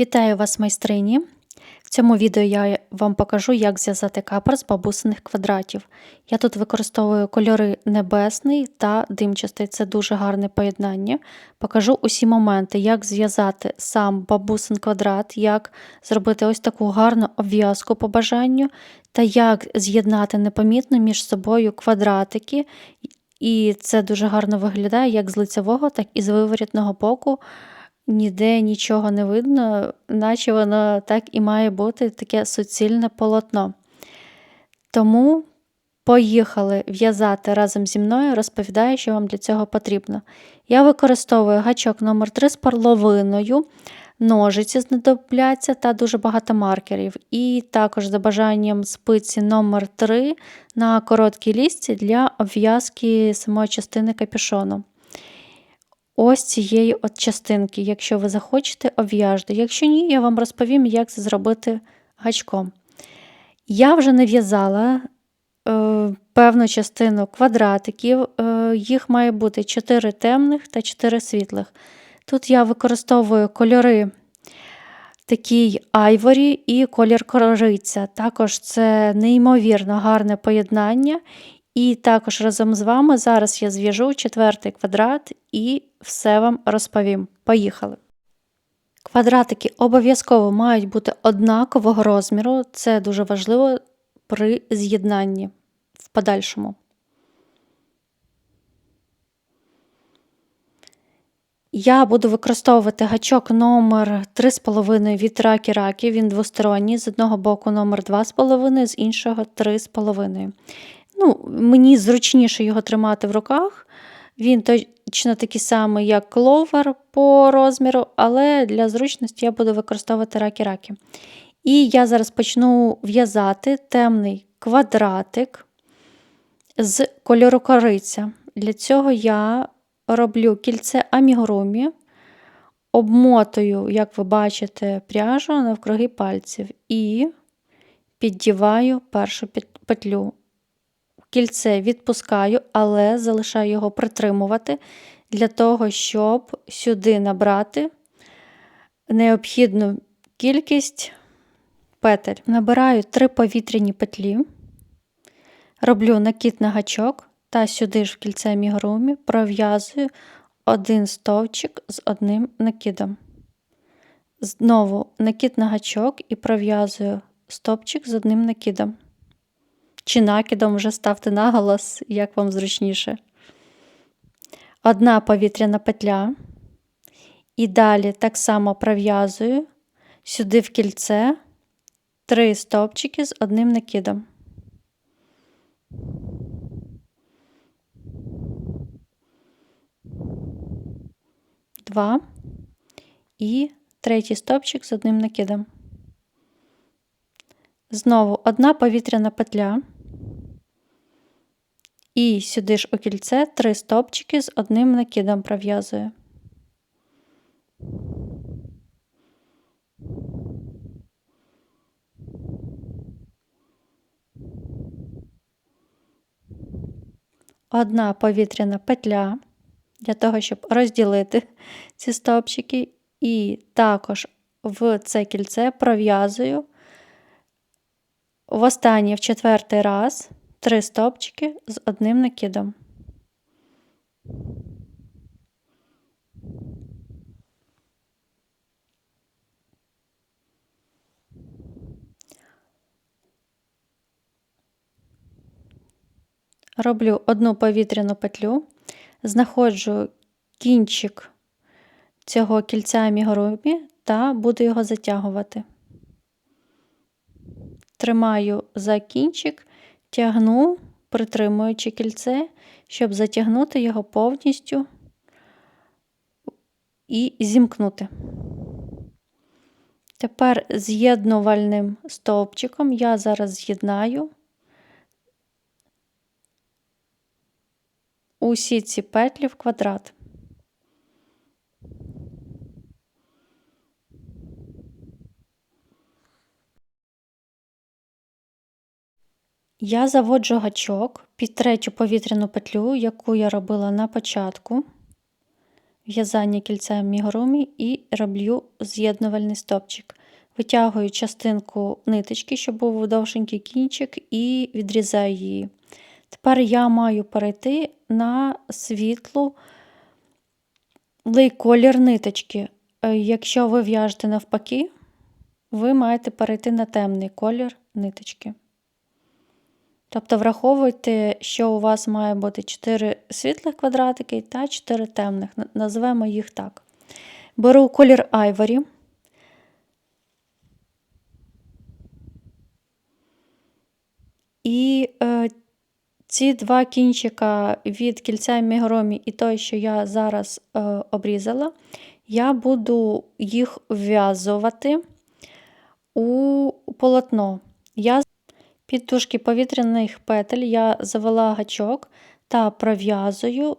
Вітаю вас, майстрині! В цьому відео я вам покажу, як зв'язати капор з бабусиних квадратів. Я тут використовую кольори небесний та димчастий, це дуже гарне поєднання. Покажу усі моменти, як зв'язати сам бабусин квадрат, як зробити ось таку гарну обв'язку по бажанню, та як з'єднати непомітно між собою квадратики. І це дуже гарно виглядає як з лицевого, так і з виворітного боку ніде нічого не видно, наче воно так і має бути таке суцільне полотно. Тому поїхали в'язати разом зі мною, розповідаю, що вам для цього потрібно. Я використовую гачок номер 3 з парловиною, ножиці знадобляться та дуже багато маркерів. І також за бажанням спиці номер 3 на короткій лісці для обв'язки самої частини капюшону ось цієї от частинки, якщо ви захочете, обв'яжте. Якщо ні, я вам розповім, як це зробити гачком. Я вже не в'язала е, певну частину квадратиків, е, їх має бути 4 темних та 4 світлих. Тут я використовую кольори такий айворі і колір кориця. Також це неймовірно гарне поєднання. І також разом з вами зараз я зв'яжу четвертий квадрат і все вам розповім. Поїхали! Квадратики обов'язково мають бути однакового розміру, це дуже важливо при з'єднанні в подальшому. Я буду використовувати гачок номер 3,5 від раки раки, він двосторонній, з одного боку номер 2,5, з іншого 3,5. Ну, Мені зручніше його тримати в руках. Він точно такий самий, як кловер по розміру, але для зручності я буду використовувати раки-раки. І я зараз почну в'язати темний квадратик з кольору кориця. Для цього я роблю кільце амігурумі, обмотую, як ви бачите, пряжу навкруги пальців і піддіваю першу петлю кільце відпускаю, але залишаю його притримувати для того, щоб сюди набрати необхідну кількість петель. Набираю три повітряні петлі, роблю накид на гачок та сюди ж в кільце мігрумі пров'язую один стовчик з одним накидом. Знову накид на гачок і пров'язую стовпчик з одним накидом. Чи накидом вже ставте наголос, як вам зручніше. Одна повітряна петля. І далі так само пров'язую сюди в кільце три стовпчики з одним накидом. Два і третій стовпчик з одним накидом. Знову одна повітряна петля. І сюди ж у кільце три стопчики з одним накидом пров'язую. Одна повітряна петля для того, щоб розділити ці стовпчики, і також в це кільце пров'язую в останній в четвертий раз три стовпчики з одним накидом. Роблю одну повітряну петлю, знаходжу кінчик цього кільця амігурумі та буду його затягувати. Тримаю за кінчик тягну, притримуючи кільце, щоб затягнути його повністю і зімкнути. Тепер з'єднувальним стовпчиком я зараз з'єднаю усі ці петлі в квадрат. Я заводжу гачок під третю повітряну петлю, яку я робила на початку. в'язання кільця мігурумі і роблю з'єднувальний стопчик. Витягую частинку ниточки, щоб був довшенький кінчик, і відрізаю її. Тепер я маю перейти на світлу колір ниточки. Е, Якщо ви в'яжете навпаки, ви маєте перейти на темний колір ниточки. Тобто враховуйте, що у вас має бути 4 світлих квадратики та 4 темних. Назвемо їх так. Беру колір айворі. І е, ці два кінчика від кільця мігромі і той, що я зараз е, обрізала, я буду їх вв'язувати у полотно. Я під тушки повітряних петель я завела гачок та пров'язую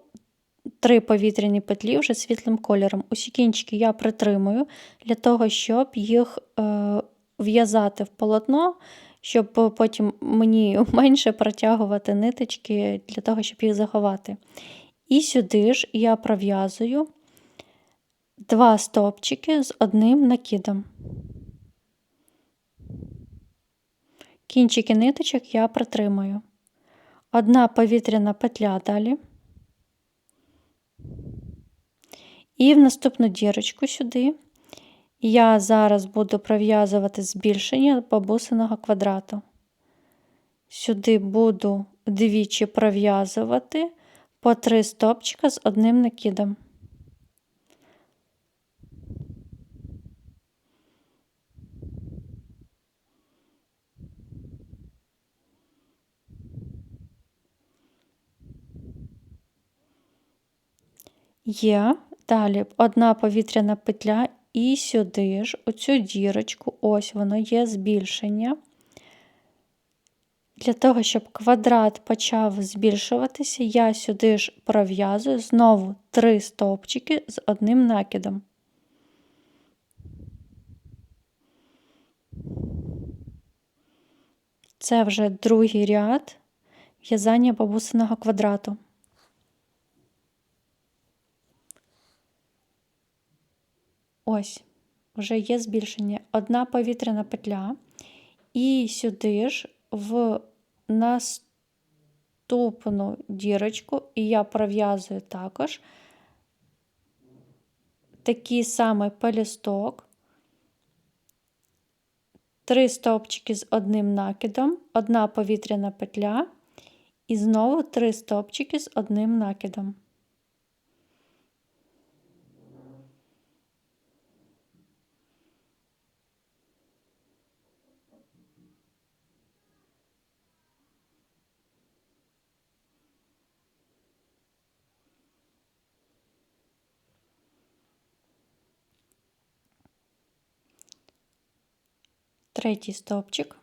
три повітряні петлі вже світлим кольором. Усі кінчики я притримую для того, щоб їх е, в'язати в полотно, щоб потім мені менше протягувати ниточки для того, щоб їх заховати. І сюди ж я пров'язую два стовпчики з одним накидом. Кінчики ниточок я притримую. Одна повітряна петля далі. І в наступну дірочку сюди я зараз буду пров'язувати збільшення бабусиного квадрату. Сюди буду двічі пров'язувати по три стопчика з одним накидом. Є, далі одна повітряна петля і сюди ж, оцю дірочку, ось воно є збільшення. Для того, щоб квадрат почав збільшуватися, я сюди ж пров'язую знову три стовпчики з одним накидом. Це вже другий ряд в'язання бабусиного квадрату. Ось, вже є збільшення. Одна повітряна петля, і сюди ж в наступну дірочку, і я пров'язую також такий самий пелісток, три стовпчики з одним накидом, одна повітряна петля, і знову три стовпчики з одним накидом. Третій стовпчик,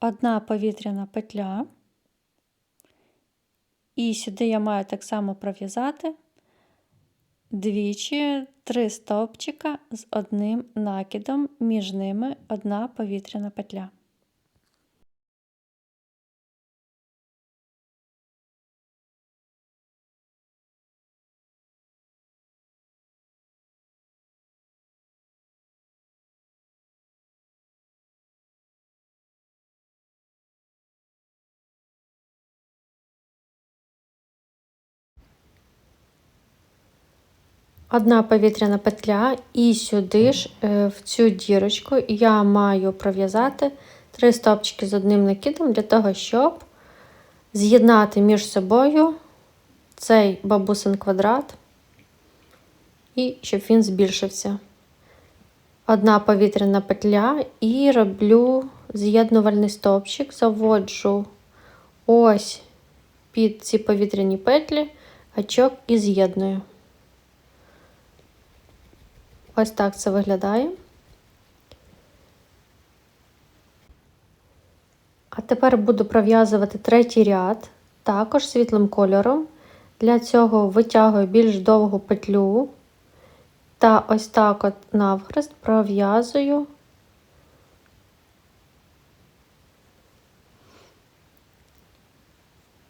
одна повітряна петля, і сюди я маю так само пров'язати. Двічі три стовпчика з одним накидом, між ними одна повітряна петля. Одна повітряна петля, і сюди ж е, в цю дірочку я маю пров'язати три стопчики з одним накидом для того, щоб з'єднати між собою цей бабусин квадрат і щоб він збільшився. Одна повітряна петля і роблю з'єднувальний стовпчик, заводжу ось під ці повітряні петлі гачок і з'єдную. Ось так це виглядає. А тепер буду пров'язувати третій ряд, також світлим кольором. Для цього витягую більш довгу петлю та ось так от навхрест пров'язую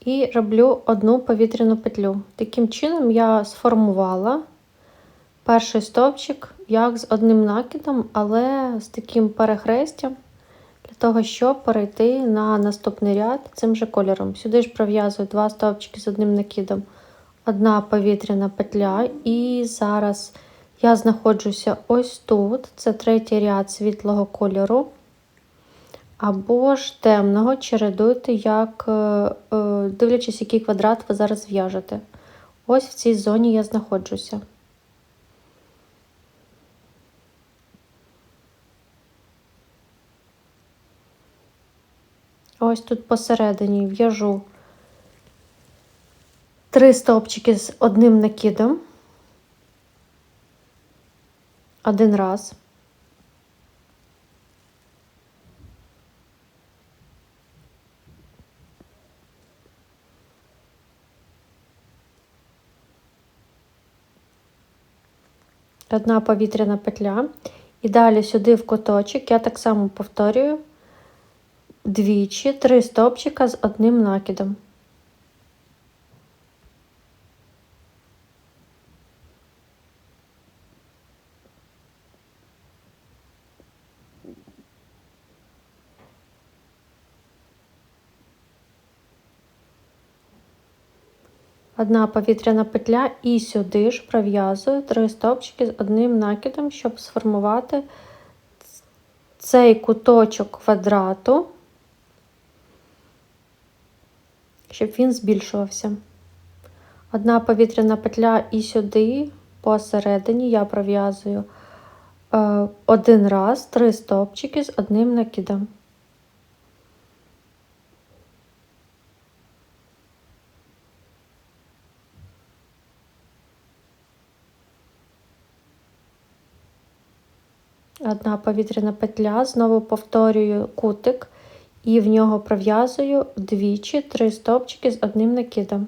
і роблю одну повітряну петлю. Таким чином я сформувала перший стовпчик як з одним накидом, але з таким перехрестям, для того, щоб перейти на наступний ряд цим же кольором. Сюди ж пров'язую два стовпчики з одним накидом, одна повітряна петля, і зараз я знаходжуся ось тут. Це третій ряд світлого кольору. Або ж темного чередуйте, як, е, е, дивлячись, який квадрат ви зараз зв'яжете. Ось в цій зоні я знаходжуся. Ось тут посередині в'яжу три стовпчики з одним накидом. Один раз. Одна повітряна петля. І далі сюди в куточок я так само повторюю двічі три стовпчика з одним накидом. Одна повітряна петля і сюди ж пров'язую три стовпчики з одним накидом, щоб сформувати цей куточок квадрату, щоб він збільшувався. Одна повітряна петля і сюди, посередині, я пров'язую е, один раз три стовпчики з одним накидом. Одна повітряна петля, знову повторюю кутик і в нього пров'язую двічі три стовпчики з одним накидом.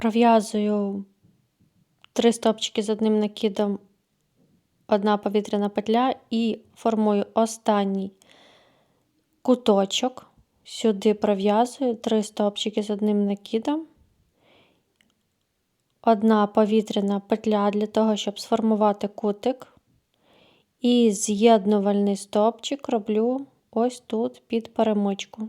Пров'язую три стопчики з одним накидом, одна повітряна петля і формую останній куточок. Сюди пров'язую три стопчики з одним накидом, одна повітряна петля для того, щоб сформувати кутик. І з'єднувальний стопчик роблю ось тут під перемичку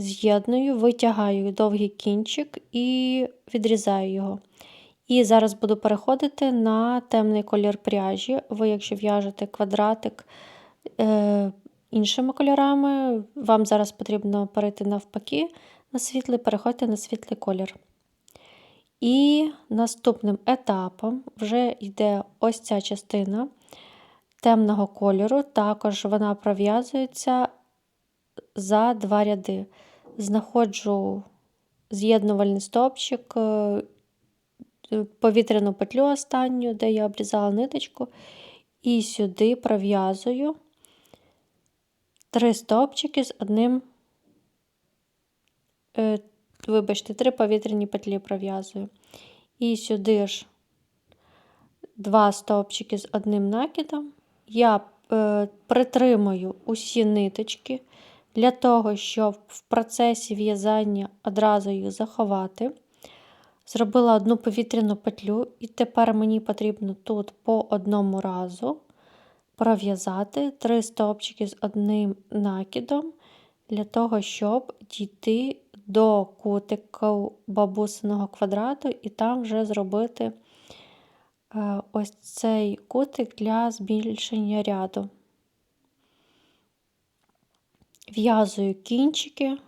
з'єдную, витягаю довгий кінчик і відрізаю його. І зараз буду переходити на темний колір пряжі. Ви, якщо в'яжете квадратик е, іншими кольорами, вам зараз потрібно перейти навпаки на світлий, переходьте на світлий колір. І наступним етапом вже йде ось ця частина темного кольору, також вона пров'язується за два ряди знаходжу з'єднувальний стовпчик, е, повітряну петлю останню, де я обрізала ниточку, і сюди пров'язую три стовпчики з одним, е, вибачте, три повітряні петлі пров'язую. І сюди ж два стовпчики з одним накидом. Я е, притримую усі ниточки. Для того, щоб в процесі в'язання одразу їх заховати, зробила одну повітряну петлю, і тепер мені потрібно тут по одному разу пров'язати три стовпчики з одним накидом для того, щоб дійти до кутику бабусиного квадрату і там вже зробити е, ось цей кутик для збільшення ряду. В'язую кінчики.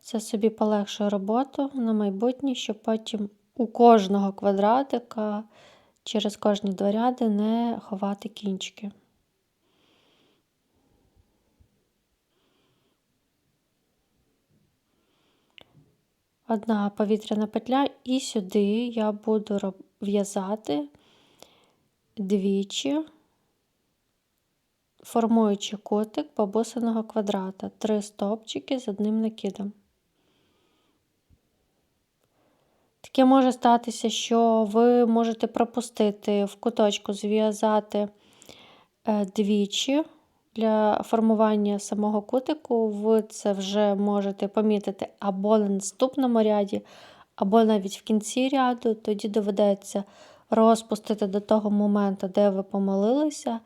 Це собі полегшує роботу на майбутнє, щоб потім у кожного квадратика через кожні два ряди не ховати кінчики. Одна повітряна петля, і сюди я буду в'язати двічі, формуючи кутик бабусиного квадрата, три стовпчики з одним накидом. Таке може статися, що ви можете пропустити в куточку зв'язати е, двічі. Для формування самого кутику ви це вже можете помітити або на наступному ряді, або навіть в кінці ряду, тоді доведеться розпустити до того моменту, де ви помилилися,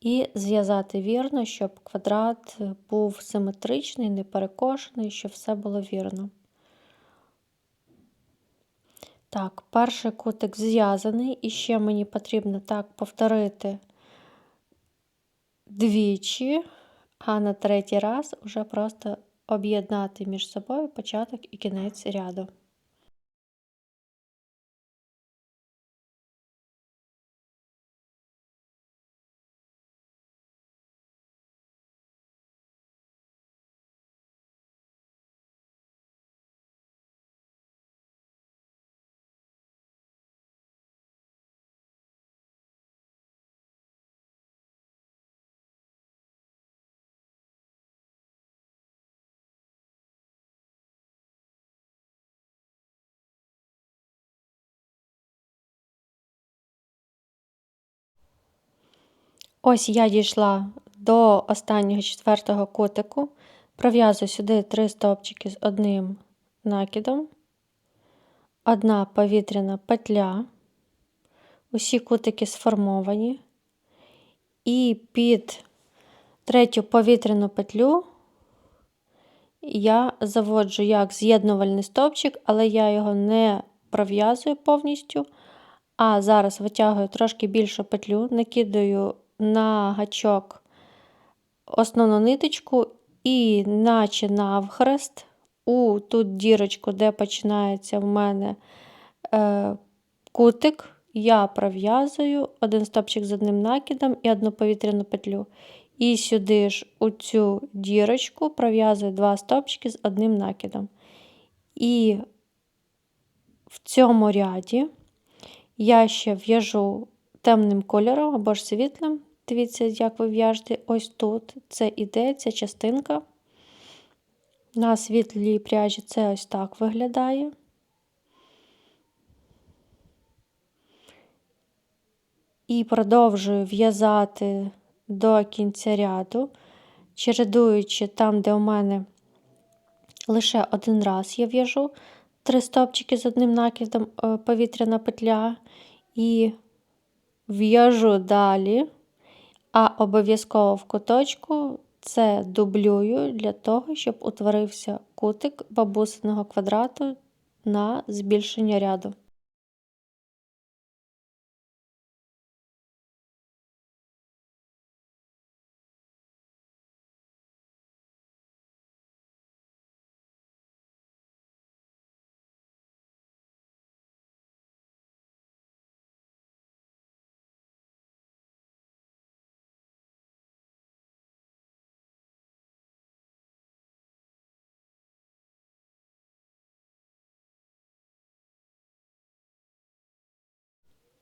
і зв'язати вірно, щоб квадрат був симетричний, не перекошений, щоб все було вірно. Так, перший кутик зв'язаний, і ще мені потрібно так повторити двічі, а на третій раз вже просто об'єднати між собою початок і кінець ряду. Ось я дійшла до останнього четвертого кутику, пров'язую сюди три стовпчики з одним накидом, одна повітряна петля, усі кутики сформовані, і під третю повітряну петлю я заводжу як з'єднувальний стовпчик, але я його не пров'язую повністю. А зараз витягую трошки більшу петлю, накидаю на гачок основну ниточку і, наче навхрест, у ту дірочку, де починається в мене е, кутик, я пров'язую один стопчик з одним накидом і одну повітряну петлю. І сюди ж у цю дірочку пров'язую два стопчики з одним накидом. І в цьому ряді я ще в'яжу темним кольором або ж світлим. Дивіться, як ви в'яжете ось тут. Це іде ця частинка. На світлій пряжі це ось так виглядає. І продовжую в'язати до кінця ряду, чередуючи там, де у мене лише один раз я в'яжу три стопчики з одним накидом е, повітряна петля, і в'яжу далі, а обов'язково в куточку це дублюю для того, щоб утворився кутик бабусиного квадрату на збільшення ряду.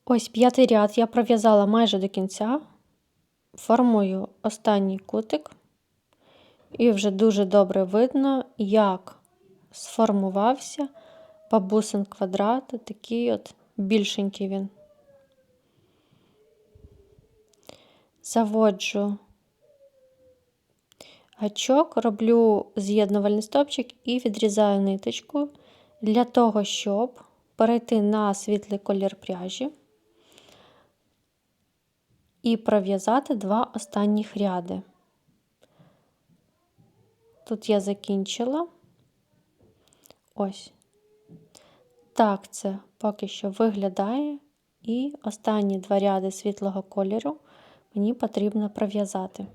Ось п'ятий ряд я пров'язала майже до кінця, формую останній кутик, і вже дуже добре видно, як сформувався бабусин квадрат, такий от більшенький він. Заводжу гачок, роблю з'єднувальний стопчик і відрізаю ниточку для того, щоб перейти на світлий колір пряжі. І пров'язати два останніх ряди. Тут я закінчила. Ось. Так це поки що виглядає. І останні два ряди світлого кольору мені потрібно пров'язати.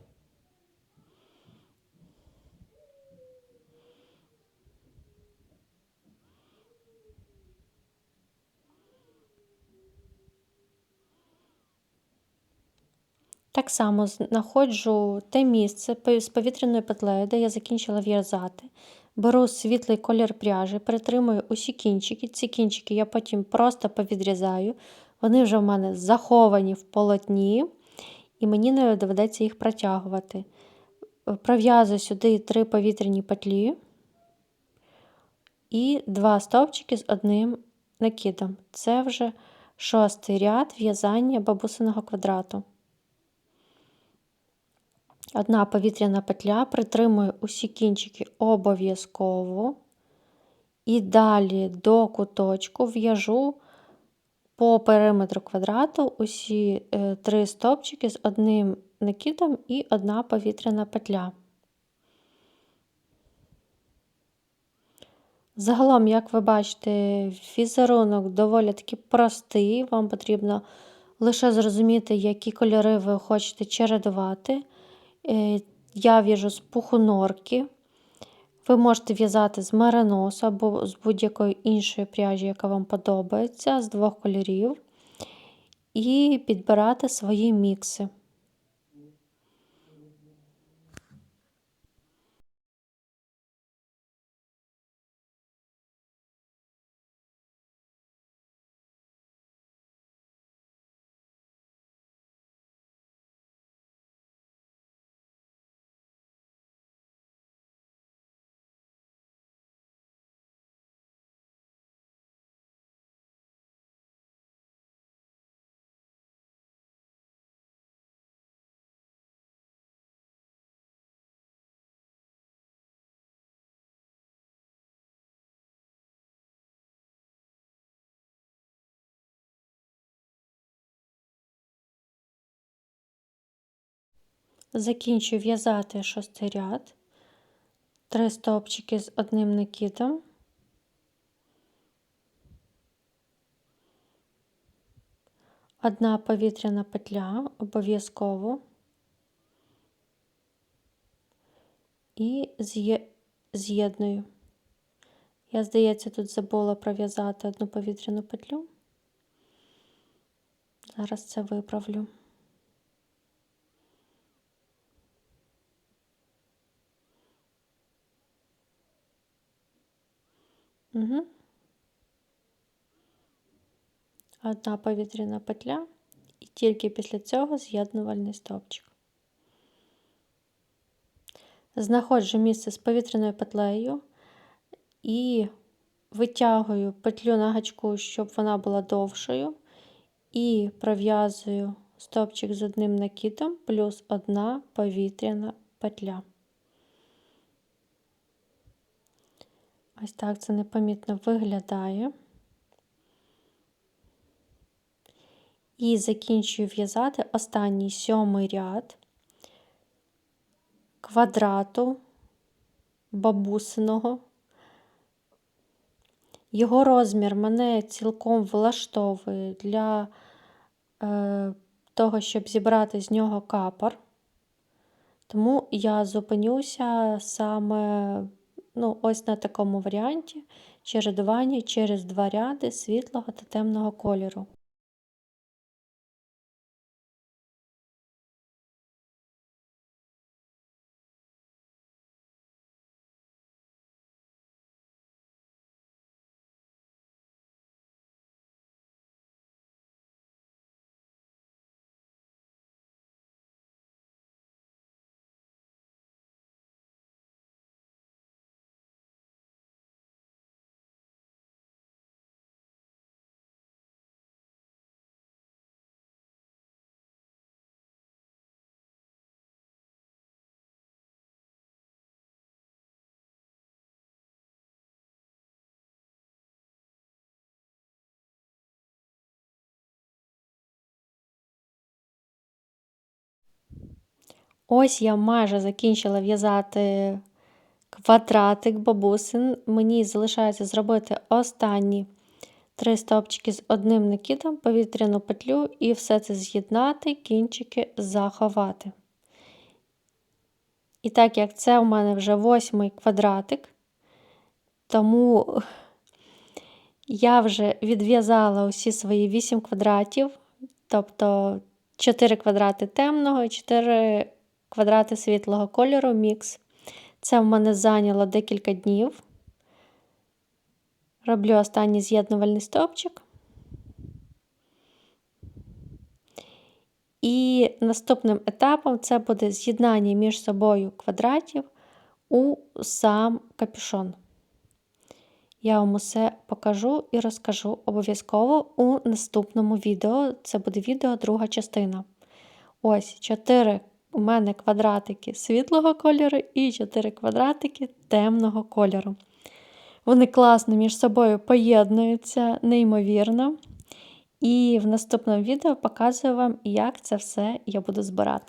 Так само знаходжу те місце з повітряною петлею, де я закінчила в'язати. Беру світлий колір пряжі, притримую усі кінчики. Ці кінчики я потім просто повідрізаю. Вони вже в мене заховані в полотні, і мені не доведеться їх протягувати. Пров'язую сюди три повітряні петлі і два стовпчики з одним накидом. Це вже шостий ряд в'язання бабусиного квадрату. Одна повітряна петля, притримую усі кінчики обов'язково. І далі до куточку в'яжу по периметру квадрату усі е, три стовпчики з одним накидом і одна повітряна петля. Загалом, як ви бачите, візерунок доволі таки простий, вам потрібно лише зрозуміти, які кольори ви хочете чередувати. Е, я в'яжу з пухонорки. Ви можете в'язати з мериносу або з будь-якої іншої пряжі, яка вам подобається, з двох кольорів, і підбирати свої мікси. Закінчую в'язати шостий ряд, три стовпчики з одним накидом. Одна повітряна петля обов'язково і з'єдную. Я, здається, тут забула пров'язати одну повітряну петлю. Зараз це виправлю. Угу. Одна повітряна петля і тільки після цього з'єднувальний стовпчик. Знаходжу місце з повітряною петлею і витягую петлю на гачку, щоб вона була довшою, і пров'язую стовпчик з одним накидом плюс одна повітряна петля. Ось так це непомітно виглядає. І закінчую в'язати останній сьомий ряд квадрату бабусиного. Його розмір мене цілком влаштовує для е, того, щоб зібрати з нього капор. Тому я зупинюся саме Ну, ось на такому варіанті чередування через два ряди світлого та темного кольору. Ось я майже закінчила в'язати квадратик бабусин. Мені залишається зробити останні три стовпчики з одним накидом, повітряну петлю і все це з'єднати, кінчики заховати. І так як це у мене вже восьмий квадратик, тому я вже відв'язала усі свої 8 квадратів, тобто 4 квадрати темного і 4 квадрати світлого кольору мікс. Це в мене зайняло декілька днів. Роблю останній з'єднувальний стовпчик. І наступним етапом це буде з'єднання між собою квадратів у сам капюшон. Я вам усе покажу і розкажу обов'язково у наступному відео. Це буде відео друга частина. Ось 4 у мене квадратики світлого кольору і 4 квадратики темного кольору. Вони класно між собою поєднуються, неймовірно. І в наступному відео показую вам, як це все я буду збирати.